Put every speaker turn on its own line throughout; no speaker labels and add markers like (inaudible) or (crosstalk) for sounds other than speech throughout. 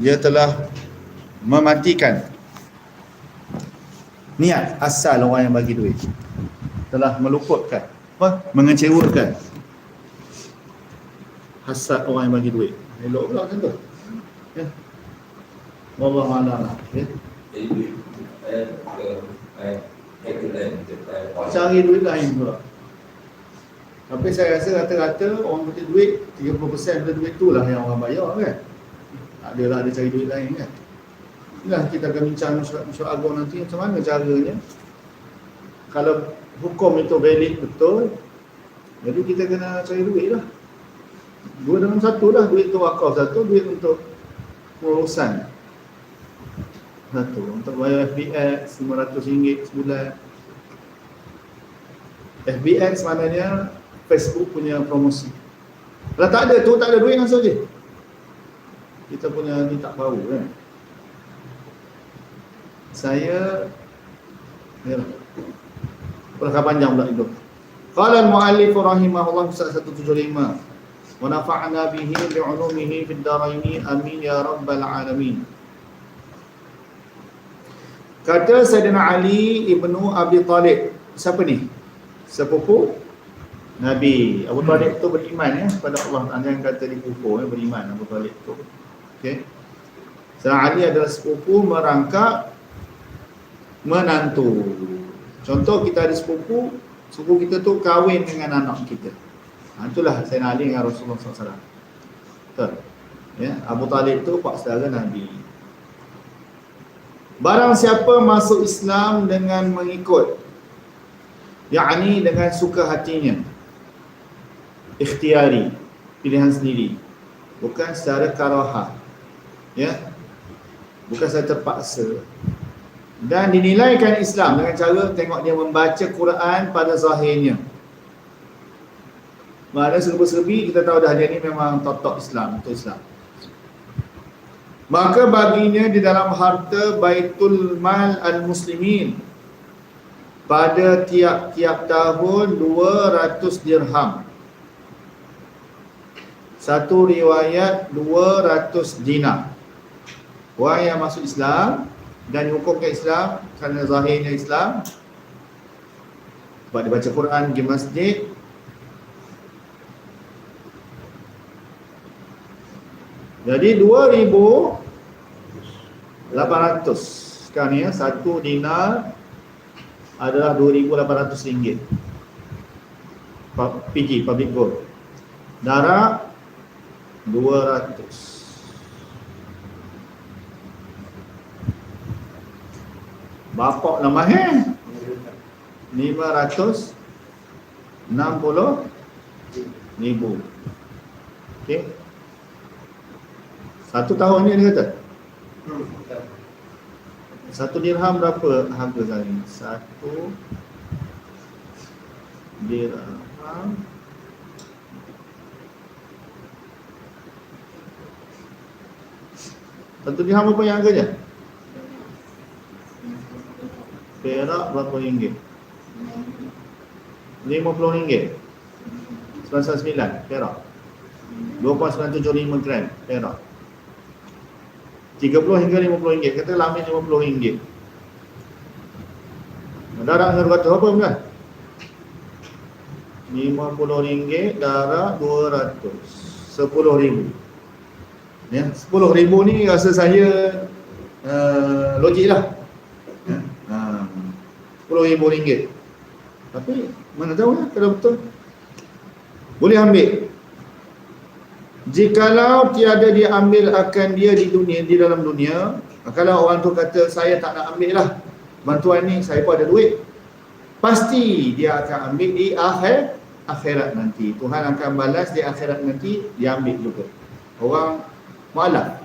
dia telah mematikan niat asal orang yang bagi duit. Telah meluputkan apa? Mengecewakan hasad orang yang bagi duit. Elok pula macam tu. Ya. Wallah alam. Ya. Cari duit lain pula. Tapi saya rasa rata-rata orang kata duit 30% daripada duit tu lah yang orang bayar kan tak adalah ada cari duit lain kan. Inilah kita akan bincang mesyuarat agung nanti macam mana caranya. Kalau hukum itu valid betul jadi kita kena cari duit lah. Dua dalam satu lah duit tu wakaf satu duit untuk urusan satu. Untuk bayar FBX RM500 sebulan. FBX maknanya Facebook punya promosi. Kalau tak ada tu tak ada duit langsung je kita punya ni tak bau kan saya ya, Perkara panjang pula itu. Qala al-muallif rahimahullah 175 wa nafa'na bihi bi'ulumihi fid dharain amin ya rabbal alamin. Kata Sayyidina Ali ibnu Abi Talib. Siapa ni? Sepupu Nabi. Abu Talib tu beriman ya pada Allah. Jangan kata dia kufur ya, beriman Abu Talib tu. Okey. Sayyidina Ali adalah sepupu merangkak menantu. Contoh kita ada sepupu, sepupu kita tu kahwin dengan anak kita. Ha, itulah saya Ali dengan Rasulullah SAW. Betul. Ya, Abu Talib tu pak saudara Nabi. Barang siapa masuk Islam dengan mengikut yakni dengan suka hatinya ikhtiari pilihan sendiri bukan secara karaha ya bukan secara terpaksa dan dinilaikan Islam dengan cara tengok dia membaca Quran pada zahirnya. Mana serba-serbi kita tahu dah dia ni memang top-top Islam, itu Islam. Maka baginya di dalam harta Baitul Mal Al-Muslimin pada tiap-tiap tahun 200 dirham. Satu riwayat 200 dinar. Orang yang masuk Islam dan dihukumkan Islam kerana zahirnya Islam sebab dia baca Quran di masjid jadi 2,800 sekarang ni ya satu dinar adalah 2,800 ringgit. PG, public gold. Darah 200 Bapak nama eh? 560 ribu. Okey. Satu tahun ni dia kata. Satu dirham berapa harga sekarang ni? Satu dirham Satu dirham apa yang harganya? Perak berapa ringgit? 50 ringgit. 99 perak. 2.975 gram perak. 30 hingga 50 ringgit. Kata lamin 50 ringgit. Darah dengan 200 apa bukan? 50 ringgit darah 200 10 ribu. Ya, 10 ribu ni rasa saya uh, logik lah ribu ringgit. Tapi mana tahu ya kalau betul. Boleh ambil. Jikalau tiada dia ambil akan dia di dunia di dalam dunia kalau orang tu kata saya tak nak ambil lah. Bantuan ni saya pun ada duit. Pasti dia akan ambil di akhir akhirat nanti. Tuhan akan balas di akhirat nanti dia ambil juga. Orang mualaf.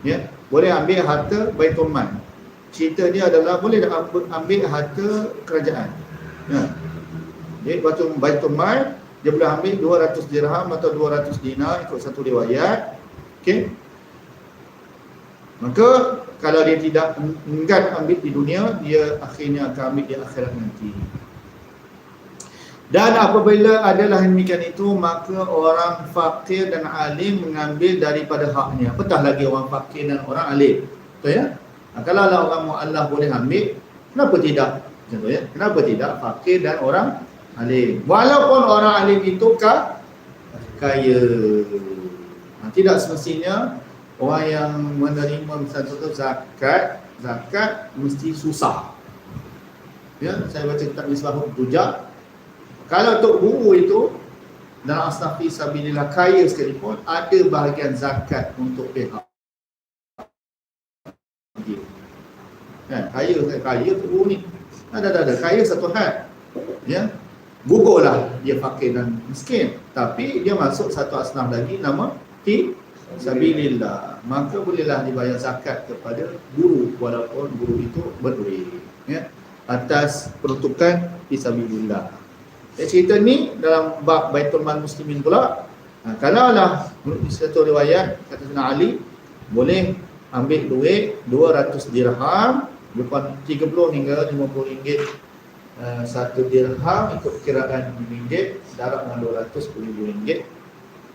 Ya? Boleh ambil harta baitul mal cerita dia adalah boleh ambil harta kerajaan. Ya. Jadi waktu Baitul Mal dia boleh ambil 200 dirham atau 200 dinar ikut satu riwayat. Okey. Maka kalau dia tidak enggan ambil di dunia, dia akhirnya akan ambil di akhirat nanti. Dan apabila adalah demikian itu maka orang fakir dan alim mengambil daripada haknya. Apatah lagi orang fakir dan orang alim. Betul ya? Nah, kalau lah orang mu'allah boleh ambil, kenapa tidak? Contoh ya? Kenapa tidak fakir dan orang alim? Walaupun orang alim itu kaya. Nah, tidak semestinya orang yang menerima misalnya contoh zakat, zakat mesti susah. Ya, saya baca kitab Misbah Tujak, kalau untuk guru itu dalam asnafi sabilillah kaya sekalipun ada bahagian zakat untuk pihak dia. Kan? Kaya kaya guru ni. Ada ada ada kaya satu hal. Ya. Gugurlah dia fakir dan miskin. Tapi dia masuk satu asnaf lagi nama fi sabilillah. Maka bolehlah dibayar zakat kepada guru walaupun guru itu berduit. Ya. Atas peruntukan fi sabilillah. Ya, cerita ni dalam bab Baitul Mal Muslimin pula. Ha, kalau lah menurut satu riwayat kata Sayyidina Ali boleh ambil duit 200 dirham bukan 30 hingga 50 ringgit uh, satu dirham ikut kiraan ringgit darab dengan 200 10 ringgit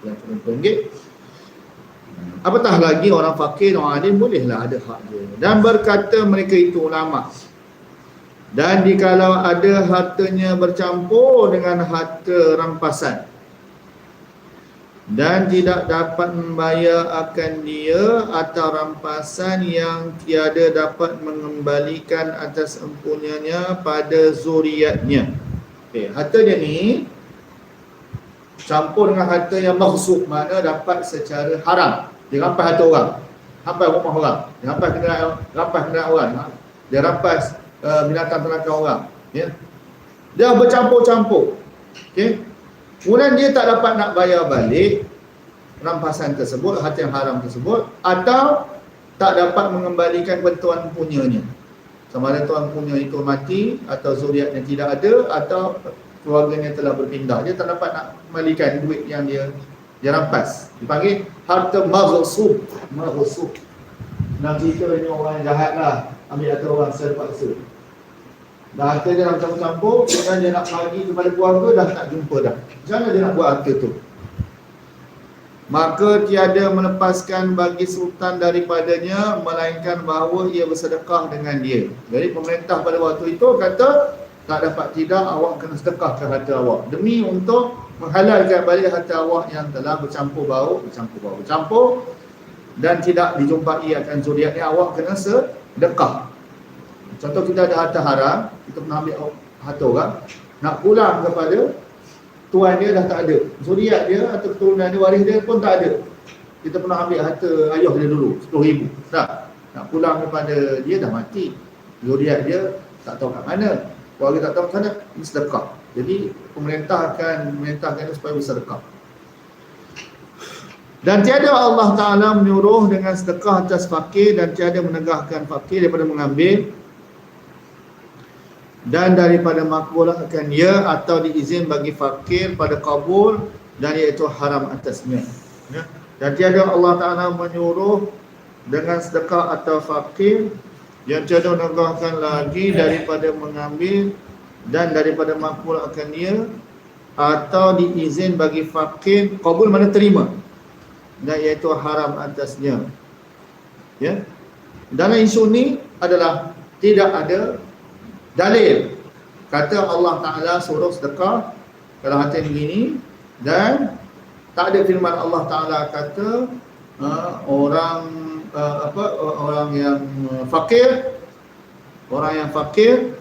dan 10 ringgit. Apatah lagi orang fakir orang alim bolehlah ada hak dia. Dan berkata mereka itu ulama. Dan jikalau ada hartanya bercampur dengan harta rampasan dan tidak dapat membayar akan dia atau rampasan yang tiada dapat mengembalikan atas empunyanya pada zuriatnya. Okay, harta dia ni campur dengan harta yang maksud mana dapat secara haram. Dia rampas harta orang. Rampas rumah orang. Dia rampas kenderaan, rampas kenderaan orang. Dia rampas uh, binatang ternakan orang. Ya. Dia bercampur-campur. Okay. Kemudian dia tak dapat nak bayar balik rampasan tersebut, harta yang haram tersebut atau tak dapat mengembalikan bantuan punyanya. Sama ada tuan punya itu mati atau zuriatnya tidak ada atau keluarganya telah berpindah. Dia tak dapat nak kembalikan duit yang dia dia rampas. Dipanggil harta maghsub. Maghsub. Nak cerita ini orang jahat lah. Ambil harta orang secara paksa. Dah harta dia dalam campur-campur, kemudian dia nak bagi kepada keluarga, dah tak jumpa dah. Macam mana dia nak buat harta tu? Maka tiada melepaskan bagi sultan daripadanya Melainkan bahawa ia bersedekah dengan dia Jadi pemerintah pada waktu itu kata Tak dapat tidak awak kena sedekah ke harta awak Demi untuk menghalalkan balik harta awak yang telah bercampur bau Bercampur bau, bercampur Dan tidak dijumpai akan zuriatnya awak kena sedekah Contoh kita ada harta haram, kita pernah ambil harta orang, nak pulang kepada tuan dia dah tak ada. Zuriat dia atau keturunan dia, waris dia pun tak ada. Kita pernah ambil harta ayah dia dulu, 10 ribu. Tak. Nak pulang kepada dia dah mati. Zuriat dia tak tahu kat mana. Keluarga tak tahu kat mana, ini sedekah. Jadi pemerintah akan memerintahkan dia supaya bersedekah. Dan tiada Allah Ta'ala menyuruh dengan sedekah atas fakir dan tiada menegahkan fakir daripada mengambil dan daripada makbul akan ia atau diizin bagi fakir pada kabul dan iaitu haram atasnya ya. dan tiada Allah Ta'ala menyuruh dengan sedekah atau fakir yang tiada menegahkan lagi daripada mengambil dan daripada makbul akan ia atau diizin bagi fakir kabul mana terima. Dan iaitu haram atasnya. Ya. Dalam isu ni adalah tidak ada dalil. Kata Allah Taala suruh sedekah kalau hati begini. Dan tak ada firman Allah Taala kata uh, orang uh, apa uh, orang yang fakir orang yang fakir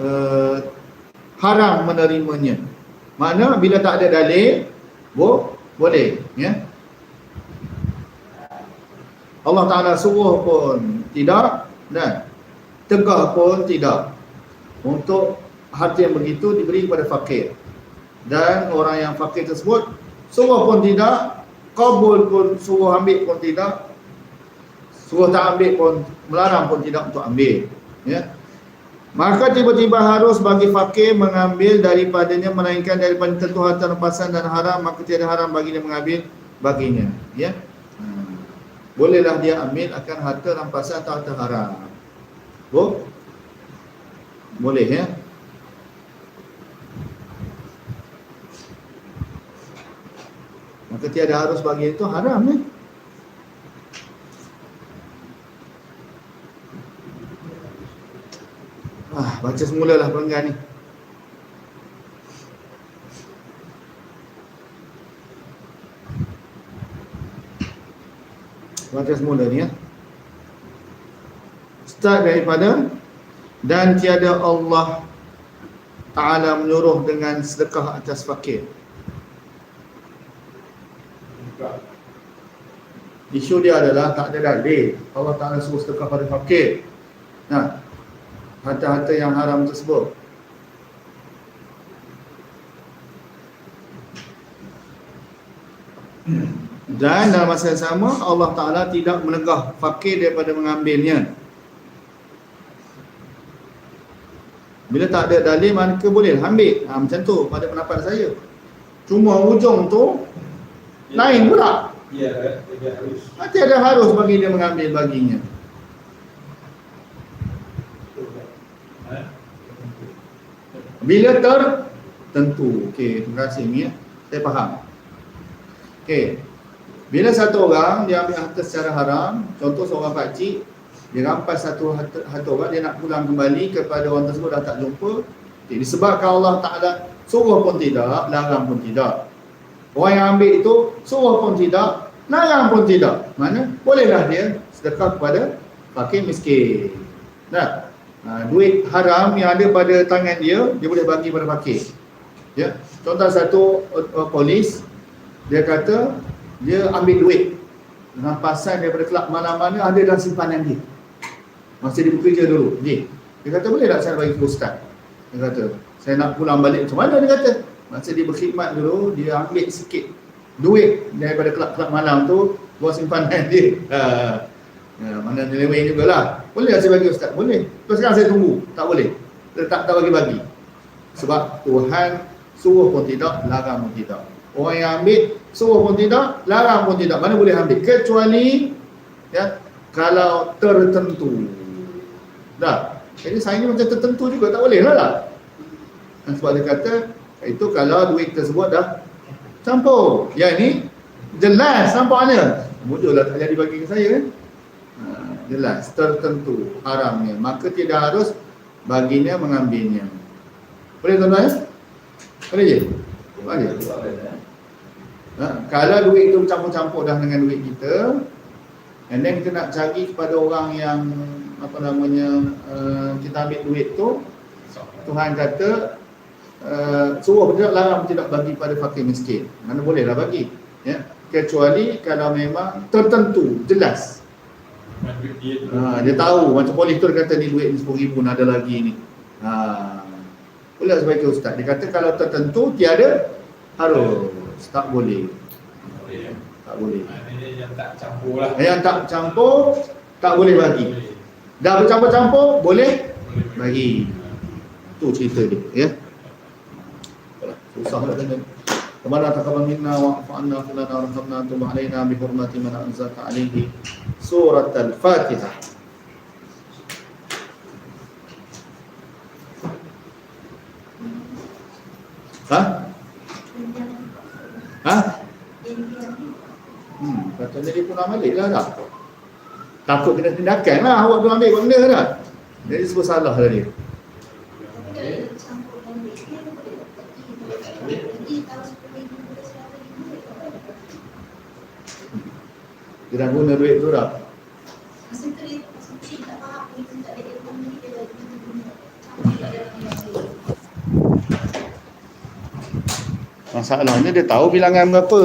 uh, haram menerimanya. Mana bila tak ada dalil bo boleh ya. Allah Taala suruh pun tidak dan tegah pun tidak untuk harta yang begitu diberi kepada fakir. Dan orang yang fakir tersebut suruh pun tidak kabul pun suruh ambil pun tidak suruh tak ambil pun melarang pun tidak untuk ambil ya. Maka tiba-tiba harus bagi fakir mengambil daripadanya melainkan daripada tentu harta lepasan dan haram maka tiada haram bagi dia mengambil baginya ya. Hmm. bolehlah dia ambil akan harta rampasan atau harta haram. Boleh boleh ya? Maka tiada harus bagi itu haram ya? Ah baca semula lah pelanggan ni. Baca semula ni ya? Start daripada dan tiada Allah Ta'ala menyuruh dengan sedekah atas fakir. Isu dia adalah tak ada dalil. Allah Ta'ala suruh sedekah pada fakir. Nah, harta-harta yang haram tersebut. Dan dalam masa yang sama Allah Ta'ala tidak menegah fakir daripada mengambilnya. Bila tak ada dalil maka boleh ambil. Ha, macam tu pada pendapat saya. Cuma ujung tu lain pula.
Ya, tidak harus.
Ha, Tiada harus bagi dia mengambil baginya. Bila tertentu. Okey, terima kasih Mi. ya. Saya faham. Okey. Bila satu orang dia ambil harta secara haram, contoh seorang pakcik, dia rampas satu harta, orang, dia nak pulang kembali kepada orang tersebut dah tak jumpa. Okay, disebabkan Allah Ta'ala suruh pun tidak, larang pun tidak. Orang yang ambil itu suruh pun tidak, larang pun tidak. Mana? Bolehlah dia sedekah kepada fakir miskin. Nah, ha, duit haram yang ada pada tangan dia, dia boleh bagi pada fakir. Ya. Contoh satu uh, polis dia kata dia ambil duit rampasan daripada kelab mana-mana ada dalam simpanan dia. Masa dia bekerja dulu. Dia, dia kata boleh tak saya bagi ke ustaz? Dia kata saya nak pulang balik macam mana dia kata? Masa dia berkhidmat dulu dia ambil sikit duit daripada kelab-kelab malam tu buat simpanan dia. (laughs) Ha. Ya, mana dia leweng jugalah. Boleh saya bagi ustaz? Boleh. Terus sekarang saya tunggu. Tak boleh. Tak tak bagi-bagi. Sebab Tuhan suruh pun tidak, larang pun tidak. Orang yang ambil suruh pun tidak, larang pun tidak. Mana boleh ambil kecuali ya kalau tertentu. Dah. Jadi ni macam tertentu juga tak boleh lah lah. Dan sebab dia kata itu kalau duit tersebut dah campur. Ya ni jelas nampaknya. Mudahlah tak jadi bagi ke saya kan. Ha, jelas tertentu haramnya. Maka tidak harus baginya mengambilnya. Boleh tuan-tuan ya? Boleh je? Boleh. Ha, kalau duit itu campur-campur dah dengan duit kita and then kita nak cari kepada orang yang apa namanya uh, kita ambil duit tu Tuhan kata uh, suruh tidak larang tidak bagi pada fakir miskin mana bolehlah bagi ya kecuali kalau memang tertentu jelas ha, dia tahu macam polis tu dia kata ni duit ni 10 ribu ada lagi ni ha, boleh sebagai ustaz dia kata kalau tertentu tiada harus tak boleh. Tak boleh.
Yang tak campur lah.
Yang tak campur tak boleh bagi. Dah bercampur-campur boleh bagi. Tu cerita dia, ya. Susah nak kena. Kemana taqabbal minna wa fa'anna fulana wa rahamna tub alaina bi hurmati man anzalta alaihi surat al-Fatihah. Ha? Ha? Hmm, katanya dia pun balik lah dah. Takut kena tindakan lah awak tu ambil benda dah. Jadi sebut salah dah dia. Dia dah guna duit tu dah. Masalahnya dia tahu bilangan berapa.